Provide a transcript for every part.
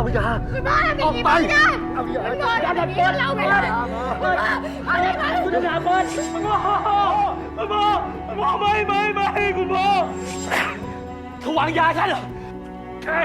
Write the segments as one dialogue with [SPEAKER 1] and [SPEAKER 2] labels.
[SPEAKER 1] เอายา
[SPEAKER 2] คุณพ่อทำอย่างนี้ไม่ได้คุณพ่อทำอย่างนี้เราไม่ได้คุณพ่ออะไรมา
[SPEAKER 1] คุณดาบดคุณพ่อคุณพ่อคุณพ่อไม่ไม่ไม่คุณพ่อเธอวางยาฉันเหรอใช่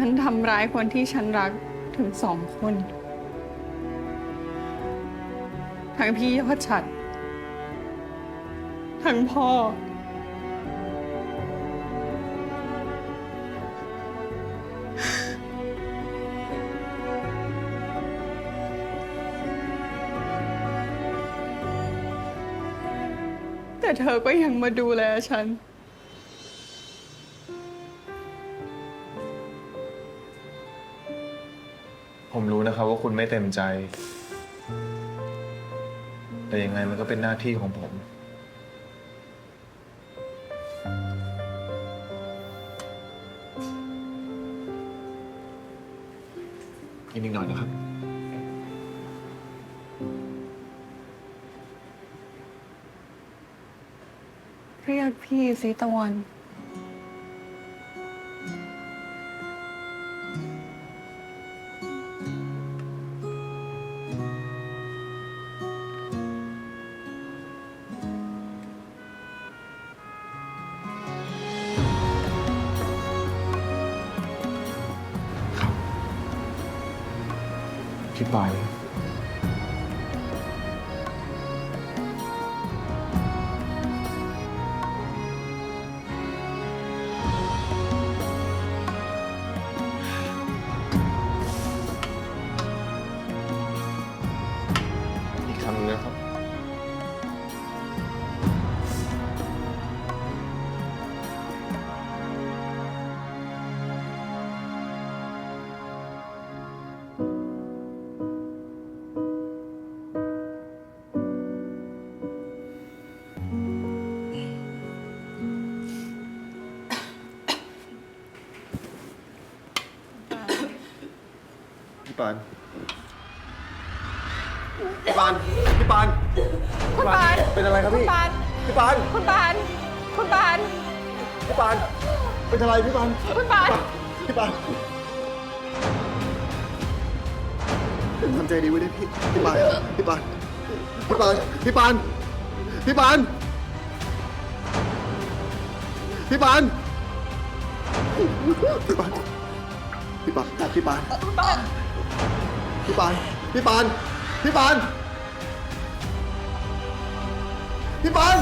[SPEAKER 3] ฉันทำร้ายคนที่ฉันรักถึงสองคน ทั้งพี่ยอดฉัด ทั้งพ่อ แต่เธอก็ยังมาดูแลฉัน
[SPEAKER 4] ผมรู้นะครับว่าคุณไม่เต็มใจ แต่ยังไงมันก็เป็นหน้าที่ของผมอีกนิดหน่อยนะครับ
[SPEAKER 3] เรียกพี่สิตะวัน
[SPEAKER 4] พี่ไปาย พี่ปาน พี่ปาน พี่ปาน
[SPEAKER 3] คุณปาน
[SPEAKER 4] เป็นอะไรครับ
[SPEAKER 3] คุณ
[SPEAKER 4] พี่
[SPEAKER 3] ปาน
[SPEAKER 4] พี่ปาน
[SPEAKER 3] คุณปาน คุณปาน
[SPEAKER 4] พี่ปาน เป็นอะไรพี่ปาน
[SPEAKER 3] คุณปาน
[SPEAKER 4] พี่ปานทำใจดีไว้ด้วยพี่ พี่ปาน พี่ปาน พี่ปาน พี่ปาน พี่ปาน พี่ปาน พี่ปาน พี่ปาน พี่ปานพี่ปาน พี่ปาน พี่ปาน พี่ปาน
[SPEAKER 3] พี่ปาน